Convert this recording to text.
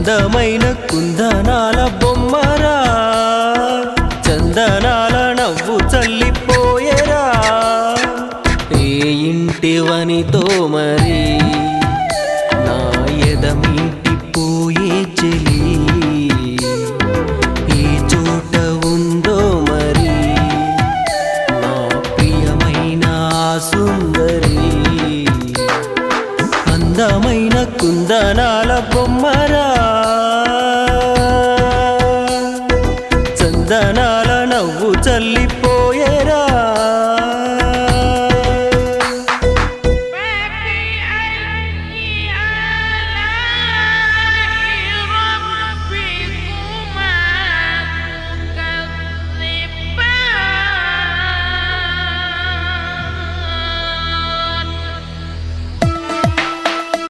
అందమైన కుందనాల బొమ్మరా చందనాల నవ్వు చల్లిపోయేరా. ఏ ఇంటివనితో మరి అందమైన కుందనాల బొమ్మరా. చందనాల నవ్వు చల్లిపో